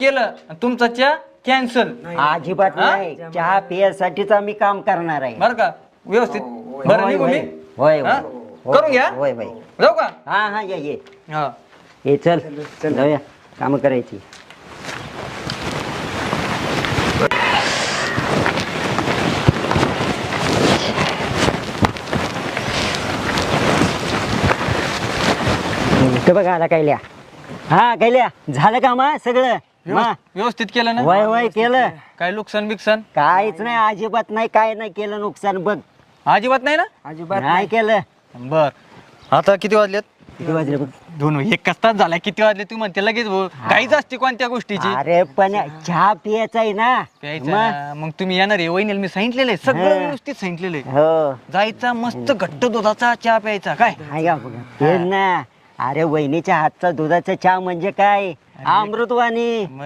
केलं तुमचा चहा कॅन्सल अजिबात हा? नाही. चहा पियासाठीच आम्ही काम करणार आहे. बर का? व्यवस्थित. बरं होय, निघू मी? होय, होय, हा? होय. करून घ्या. होय होय. जाऊ का? हा हा ये ये. हा. ये चल. जाऊया. काम करायची. ते बघा आला कैल्या. हा कैल्या झालं का मा सगळं? मा व्यवस्थित केलं ना? वय वय केलं. काय नुकसान बिकसान? काहीच नाही अजिबात नाही काय नाही केलं नुकसान बघ. अजिबात नाही ना? अजिबात नाही केलं. बर. आता किती वाजलेत? किती वाजले बघ? दोन एक तास झाला. किती वाजले? तू म्हणते लगेच भाऊ. काहीच असते कोणत्या गोष्टीची. अरे पण चहा पियाचा आहे ना. प्यायचं मग? ना. मग तुम्ही येणार आहे. वहिनीला मी सांगितलेलं आहे. सगळं हा. व्यवस्थित सांगितलेलं आहे. हो. जायचा मस्त घट्ट दुधाचा चहा प्यायचा. काय? हाय का बघा ते ना. अरे वहिनीच्या हातचा दुधाचा चहा म्हणजे काय? अमृतवाणी.